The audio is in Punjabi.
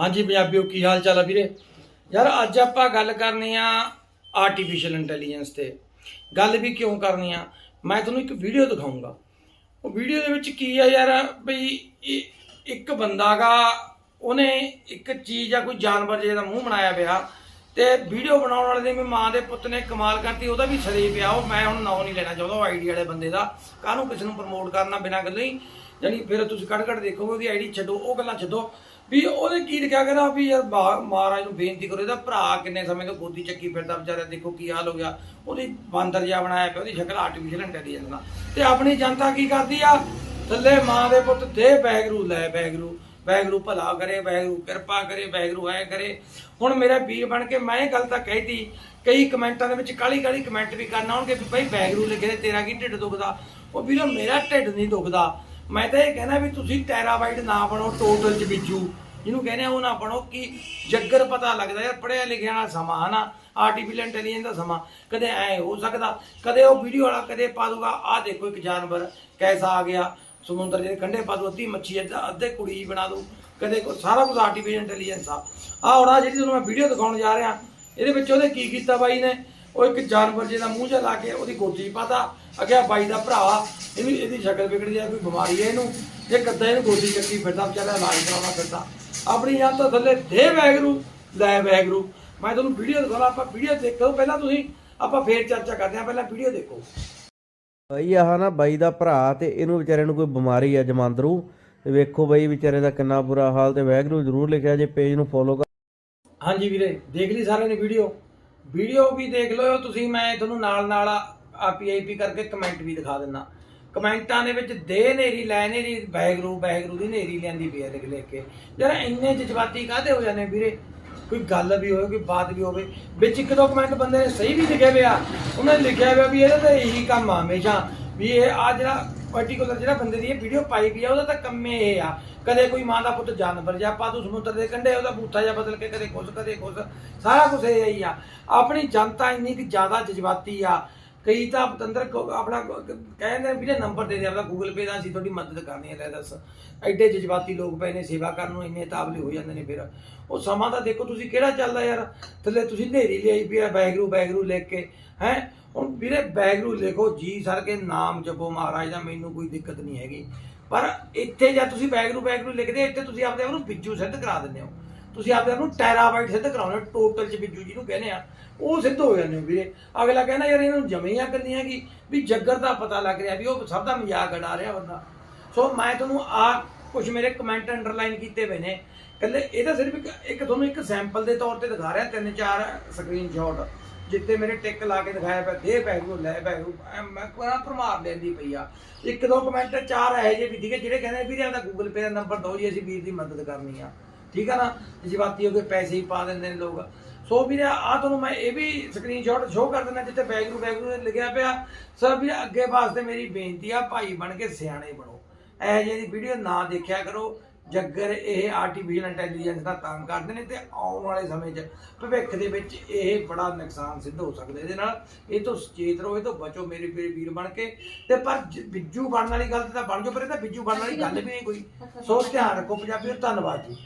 ਹਾਂਜੀ ਪੰਜਾਬੀਓ, ਕੀ ਹਾਲ ਚਾਲ ਆ ਵੀਰੇ? ਯਾਰ, ਅੱਜ ਆਪਾਂ ਗੱਲ ਕਰਨੀ ਆ ਆਰਟੀਫੀਸ਼ੀਅਲ ਇੰਟੈਲੀਜੈਂਸ ਤੇ। ਗੱਲ ਵੀ ਕਿਉਂ ਕਰਨੀ ਆ? ਮੈਂ ਤੁਹਾਨੂੰ ਇੱਕ ਵੀਡੀਓ ਦਿਖਾਉਂਗਾ ਉਹ ਵੀਡੀਓ ਦੇ ਵਿੱਚ ਕੀ ਆ ਯਾਰ, ਬਈ ਇਹ- ਇੱਕ ਬੰਦਾਗਾ ਉਹਨੇ ਇੱਕ ਚੀਜ਼ ਜਾਂ ਕੋਈ ਜਾਨਵਰ ਜਿਹਦਾ ਮੂੰਹ ਬਣਾਇਆ ਪਿਆ ਤੇ ਵੀਡੀਓ ਬਣਾਉਣ ਵਾਲੇ ਦੇ ਵੀ ਮਾਂ ਦੇ ਪੁੱਤ ਨੇ ਕਮਾਲ ਕਰਤੀ, ਉਹਦਾ ਵੀ ਸਰੀ ਪਿਆ। ਉਹ ਮੈਂ ਹੁਣ ਨਾਂ ਨਹੀਂ ਲੈਣਾ ਚਾਹੁੰਦਾ, ਉਹ ਆਈਡੀ ਵਾਲੇ ਬੰਦੇ ਦਾ। ਕਾਹਨੂੰ ਕਿਸੇ ਨੂੰ ਪ੍ਰਮੋਟ ਕਰਨਾ ਬਿਨਾਂ ਗੱਲੋਂ ਹੀ? ਜਾਨੀ ਫਿਰ ਤੁਸੀਂ ਕੱਢ ਕੱਢ ਦੇਖੋਗੇ ਉਹਦੀ ਆਈਡੀ ਛੱਡੋ, ਉਹ ਗੱਲਾਂ ਛੱਡੋ। ਵੀ ਉਹਨੇ ਕੀ ਲਿਖਿਆ ਕਹਿੰਦਾ ਵੀ ਯਾਰ ਮਹਾਰਾਜ ਨੂੰ ਬੇਨਤੀ ਕਰੋ, ਇਹਦਾ ਭਰਾ ਕਿੰਨੇ ਸਮੇਂ ਤੋਂ ਗੋਦੀ ਚੱਕੀ ਫਿਰਦਾ ਵਿਚਾਰਾ ਦੇਖੋ ਕੀ ਹਾਲ ਹੋ ਗਿਆ। ਉਹਦੀ ਬਾਂਦਰ ਜਿਹਾ ਬਣਾਇਆ ਪਿਆ, ਉਹਦੀ ਸ਼ਕਲ ਆਰਟੀਫੀਸ਼ੀਅਲ ਇੰਟੈਲੀਜੈਂਸ ਨਾਲ। ਤੇ ਆਪਣੀ ਜਨਤਾ ਕੀ ਕਰਦੀ ਆ? ਥੱਲੇ ਮਾਂ ਦੇ ਪੁੱਤ ਦੇ ਬੈਗਰੂ, ਲੈ ਬੈਗਰੂ। ਬੈਗਰੂ ਭਲਾ ਕਰੇ, ਬੈਗਰੂ ਕਿਰਪਾ ਕਰੇ, ਬੈਗਰੂ ਐ ਕਰੇ। ਹੁਣ ਮੇਰਾ ਵੀਰ ਬਣ ਕੇ ਮੈਂ ਇਹ ਗੱਲ ਤਾਂ ਕਹਿਤੀ, ਕਈ ਕਮੈਂਟਾਂ ਦੇ ਵਿੱਚ ਕਾਲੀ ਕਾਲੀ ਕਮੈਂਟ ਵੀ ਕਰਨਾ ਹੋਣਗੇ ਵੀ ਭਾਈ ਵੈਗਰੂ ਲਿਖੇ ਤੇਰਾ ਕੀ ਢਿੱਡ ਦੁਖਦਾ? ਉਹ ਵੀਰੋ, ਮੇਰਾ ਢਿੱਡ ਨਹੀਂ ਦੁਖਦਾ। ਮੈਂ ਤਾਂ ਇਹ ਕਹਿਣਾ ਵੀ ਤੁਸੀਂ ਟੈਰਾਬਾਈਟ ਨਾ ਬਣੋ ਟੋਟਲ ਚ ਬਿੱਜੂ। ਜਿਹਨੂੰ ਕਹਿੰਦੇ ਆ, ਉਹ ਨਾ ਬਣੋ ਕਿ ਜੱਗਰ ਪਤਾ ਲੱਗਦਾ, ਯਾਰ ਪੜਿਆ ਲਿਖਿਆ ਵਾਲਾ ਸਮਾਂ, ਹਨਾ? ਆਰਟੀਫੀਸ਼ੀਅਲ ਇੰਟੈਲੀਜੈਂਸ ਦਾ ਸਮਾਂ। ਕਦੇ ਐ ਹੋ ਸਕਦਾ, ਕਦੇ ਉਹ ਵੀਡੀਓ ਵਾਲਾ ਕਦੇ ਪਾ ਦੂਗਾ, ਆਹ ਦੇਖੋ ਇੱਕ ਜਾਨਵਰ ਕੈਸਾ ਆ ਗਿਆ, ਸਮੁੰਦਰ ਦੇ ਕੰਢੇ ਪਾ ਦੂ, ਅੱਧੀ ਮੱਛੀ ਅੱਧਾ, ਅੱਧੇ ਕੁੜੀ ਬਣਾ ਦੂ, ਕਦੇ ਕੋ ਸਾਰਾ ਕੁਝ ਆਰਟੀਫੀਸ਼ੀਅਲ ਇੰਟੈਲੀਜੈਂਸ ਆ। ਆ ਹੁਣ ਆਹ ਜਿਹੜੀ ਤੁਹਾਨੂੰ ਮੈਂ ਵੀਡੀਓ ਦਿਖਾਉਣ ਜਾ ਰਿਹਾ, ਇਹਦੇ ਵਿੱਚ ਉਹਦੇ ਕੀ ਕੀਤਾ ਬਾਈ ਨੇ? ਉਹ ਇੱਕ ਜਾਨਵਰ ਜਿਹਦਾ ਮੂੰਹ ਜਿਹਾ ਲਾ ਕੇ ਉਹਦੀ ਗੋਦੀ 'ਚ ਪਾਤਾ ਅਗਿਆ ਬਾਈ ਦਾ ਭਰਾ ਇਹਨੂੰ ਇਹਦੀ ਸ਼ਕਲ ਵਿਗੜ ਜਾ ਕੋਈ ਬਿਮਾਰੀ ਹੈ ਇਹਨੂੰ। ਜੇ ਕੱਦਾ ਇਹਨੂੰ ਗੋਦੀ ਚੱਕੀ ਫਿਰਦਾ ਵਿਚਾਰਾ ਇਲਾਜ ਕਰਾਉਣਾ ਫਿਰਦਾ। ਆਪਣੀ ਜਾਨ ਤੋਂ ਥੱਲੇ ਦੇ ਵੈਗਰੂ ਲੈ ਵੈਗਰੂ ਮੈਂ ਤੁਹਾਨੂੰ ਵੀਡੀਓ ਦਿਖਾਉਣਾ ਆਪਾਂ ਵੀਡੀਓ ਦੇਖੋ ਪਹਿਲਾਂ ਤੁਸੀਂ। ਆਪਾਂ ਫੇਰ ਚਰਚਾ ਕਰਦੇ ਹਾਂ ਪਹਿਲਾਂ ਵੀਡੀਓ ਦੇਖੋ। ਬਈ ਆਹ ਨਾ ਬਾਈ ਦਾ ਭਰਾ ਤੇ ਇਹਨੂੰ ਵਿਚਾਰੇ ਨੂੰ ਕੋਈ ਬਿਮਾਰੀ ਆ ਜਮਾਂਦਰੂ ਤੇ ਵੇਖੋ ਬਈ ਵਿਚਾਰੇ ਦਾ ਕਿੰਨਾ ਬੁਰਾ ਹਾਲ ਤੇ ਵੈਗਰੂ ਜ਼ਰੂਰ ਲਿਖਿਆ ਜੇ ਪੇਜ ਨੂੰ ਫੋਲੋ ਕਰ ਹਾਂਜੀ ਵੀਰੇ ਦੇਖ ਲਈ ਸਾਰਿਆਂ ਨੇ ਵੀਡੀਓ ਵੀਡੀਓ ਵੀ ਦੇਖ ਲਿਓ ਤੁਸੀਂ ਮੈਂ ਤੁਹਾਨੂੰ ਨਾਲ ਨਾਲ ਆ ਪੀਆਈਪੀ ਕਰਕੇ ਕਮੈਂਟ ਵੀ ਦਿਖਾ ਦਿੰਦਾ। ਕਮੈਂਟਾਂ ਦੇ ਵਿੱਚ ਦੇ ਨੇਰੀ ਲੈ ਨੇਰੀ ਬੈਗਰੂ ਬੈਗਰੂ ਦੀ ਨੇਰੀ ਲੈਂਦੀ ਪਈ ਆ ਲਿਖ ਲਿਖ ਕੇ। ਯਾਰ ਇੰਨੇ ਜਜ਼ਬਾਤੀ ਕਾਹਦੇ ਹੋ ਜਾਂਦੇ ਵੀਰੇ? ਕੋਈ ਗੱਲ ਵੀ ਹੋਵੇ, ਕੋਈ ਬਾਤ ਵੀ ਹੋਵੇ, ਵਿੱਚ ਇੱਕ ਦੋ ਕਮੈਂਟ ਬੰਦੇ ਨੇ ਸਹੀ ਵੀ ਲਿਖਿਆ ਹੋਇਆ ਉਹਨਾਂ ਲਿਖਿਆ ਹੋਇਆ ਵੀ ਇਹਦਾ ਤਾਂ ਇਹੀ ਕੰਮ ਆ ਹਮੇਸ਼ਾ, ਵੀ ਇਹ ਆ ਜਿਹੜਾ ਪਾਰਟਿਕੂਲਰ ਜਿਹੜਾ ਬੰਦੇ ਦੀ ਇਹ ਵੀਡੀਓ ਪਾਈ ਵੀ ਆ, ਉਹਦਾ ਤਾਂ ਕੰਮੇ ਇਹ ਆ। ਕਦੇ ਕੋਈ ਮਾਂ ਦਾ ਪੁੱਤ ਜਾਨਵਰ ਜਾਂ ਪਾ ਤੂੰ ਸਮੁੰਦਰ ਦੇ ਕੰਢੇ, ਉਹਦਾ ਬੂਥਾ ਜਾਂ ਬਦਲ ਕੇ ਕਦੇ ਕੁਛ ਕਦੇ ਕੁਛ, ਸਾਰਾ ਕੁਝ ਇਹ ਹੀ ਆ। ਆਪਣੀ ਜਨਤਾ ਇੰਨੀ ਕਿ ਜ਼ਿਆਦਾ ਜਜ਼ਬਾਤੀ ਆ ਕਈ ਤਾਂ ਪਤੰਦਰ ਕੋ- ਆਪਣਾ ਕੋ- ਕਹਿੰਦੇ ਵੀਰੇ ਨੰਬਰ ਦੇ ਦੇ, ਆਪਣਾ ਗੂਗਲ ਪੇ ਦਾ ਅਸੀਂ ਤੁਹਾਡੀ ਮਦਦ ਕਰਨੀ ਹੈ, ਲੈ ਦੱਸ। ਐਡੇ ਜਜ਼ਬਾਤੀ ਲੋਕ ਪਏ ਨੇ, ਸੇਵਾ ਕਰਨ ਨੂੰ ਇੰਨੇ ਤਾਬਲੇ ਹੋ ਜਾਂਦੇ ਨੇ ਫਿਰ। ਉਹ ਸਮਾਂ ਤਾਂ ਦੇਖੋ ਤੁਸੀਂ ਕਿਹੜਾ ਚੱਲਦਾ ਯਾਰ। ਥੱਲੇ ਤੁਸੀਂ ਨੇਰੀ ਲਿਆਈ ਪਿਆ ਬੈਗਰੂ ਬੈਗਰੂ ਲਿਖ ਕੇ, ਹੈ? ਹੁਣ ਵੀਰੇ ਬੈਗਰੂ ਲਿਖੋ, ਜੀ ਸਰ ਕੇ ਨਾਮ ਜਪੋ ਮਹਾਰਾਜ ਦਾ, ਮੈਨੂੰ ਕੋਈ ਦਿੱਕਤ ਨਹੀਂ ਹੈਗੀ। ਪਰ ਇੱਥੇ ਜਾਂ ਤੁਸੀਂ ਬੈਗਰੂ ਬੈਗਰੂ ਲਿਖਦੇ ਇੱਥੇ ਤੁਸੀਂ ਆਪਦੇ ਆਪ ਨੂੰ ਬਿੱਜੂ ਸਿੱਧ ਕਰਾ ਦਿੰਦੇ ਹੋ। ਤੁਸੀਂ ਆਪਦੇ ਆਪ ਨੂੰ ਟੈਰਾਬਾਈਟ ਸਿੱਧ ਕਰਾਉਣੇ ਟੋਟਲ ਚ ਬਿੱਜੂ ਜਿਹਨੂੰ ਕਹਿੰਦੇ ਆ, ਉਹ ਸਿੱਧ ਹੋ ਜਾਂਦੇ ਹੋ ਵੀਰੇ। ਅਗਲਾ ਕਹਿੰਦਾ ਯਾਰ ਇਹਨੂੰ ਜਮੀਆਂ ਕਰਨੀਆਂ ਕਿ? ਵੀ ਜੱਗਰ ਦਾ ਪਤਾ ਲੱਗ ਰਿਹਾ ਵੀ ਉਹ ਸਭ ਦਾ ਮਜ਼ਾਕ ਉਡਾ ਰਿਹਾ ਬੰਦਾ। ਸੋ ਮੈਂ ਤੁਹਾਨੂੰ ਆ ਕੁਝ ਮੇਰੇ ਕਮੈਂਟ ਅੰਡਰਲਾਈਨ ਕੀਤੇ ਹੋਏ ਨੇ। ਕੱਲੇ ਇਹ ਤਾਂ ਸਿਰਫ ਇੱਕ ਇੱਕ ਤੁਹਾਨੂੰ ਇੱਕ ਸੈਂਪਲ ਦੇ ਤੌਰ ਤੇ ਦਿਖਾ ਰਿਹਾ, ਤਿੰਨ ਚਾਰ ਸਕਰੀਨਸ਼ਾਟ ਜਿੱਤੇ ਮੇਰੇ ਟਿਕ ਲਾ ਕੇ ਦਿਖਾਇਆ ਪਿਆ, ਦੇ ਬੈਗੂ ਲੈ ਬੈਗੂ ਮੈਂ ਕੋਣਾ ਭਰਮਾਰ ਲੈਂਦੀ ਪਈ ਆ। ਇੱਕ ਦੋ ਕਮੈਂਟ ਚਾਰ ਇਹੋ ਜਿਹੇ ਵੀ ਸੀਗੇ ਜਿਹੜੇ ਕਹਿੰਦੇ ਵੀਰੇ ਆਪਦਾ ਗੂਗਲ ਪੇ ਦਾ ਨੰਬਰ ਦਿਓ ਜੀ, ਅਸੀਂ ਵੀਰ ਦੀ ਮਦਦ ਕਰਨੀ ਆ। ਠੀਕ ਆ ਨਾ? ਜਵਾਤੀ ਹੋ ਕੇ ਪੈਸੇ ਹੀ ਪਾ ਦਿੰਦੇ ਨੇ ਲੋਕ। ਸੋ ਵੀਰੇ ਆ ਤੁਹਾਨੂੰ ਮੈਂ ਇਹ ਵੀ ਸਕਰੀਨਸ਼ਾਟ ਸ਼ੋਅ ਕਰ ਦਿੰਦਾ ਜਿੱਥੇ ਬੈਗਰੂ ਬੈਗਰੂ ਲਿਖਿਆ ਪਿਆ ਸਰ ਵੀਰੇ ਅੱਗੇ ਵਾਸਤੇ ਮੇਰੀ ਬੇਨਤੀ ਆ ਭਾਈ ਬਣ ਕੇ ਸਿਆਣੇ ਬਣੋ। ਇਹ ਜਿਹੀ ਵੀਡੀਓ ਨਾ ਦੇਖਿਆ ਕਰੋ ਜੱਗਰ ਇਹ ਆਰਟੀਫੀਸ਼ੀਅਲ ਇੰਟੈਲੀਜੈਂਸ ਦਾ ਕੰਮ ਕਰਦੇ ਨੇ ਤੇ ਆਉਣ ਵਾਲੇ ਸਮੇਂ 'ਚ ਭਵਿੱਖ ਦੇ ਵਿੱਚ ਇਹ ਬੜਾ ਨੁਕਸਾਨ ਸਿੱਧ ਹੋ ਸਕਦਾ ਇਹਦੇ ਨਾਲ। ਇਹ ਤੋਂ ਸੁਚੇਤ ਰਹੋ ਇਹ ਤੋਂ ਬਚੋ ਮੇਰੇ ਵੀਰ ਵੀਰ ਬਣ ਕੇ। ਤੇ ਪਰ ਬਿੱਜੂ ਬਣਨ ਵਾਲੀ ਗੱਲ ਤੇ ਤਾਂ ਬਣ ਜਾਓ ਪਰ ਇਹ ਤਾਂ ਬਿੱਜੂ ਬਣਨ ਵਾਲੀ ਗੱਲ ਵੀ ਨਹੀਂ ਕੋਈ। ਸੋ ਧਿਆਨ ਰੱਖੋ ਪੰਜਾਬੀਓ ਧੰਨਵਾਦ ਜੀ।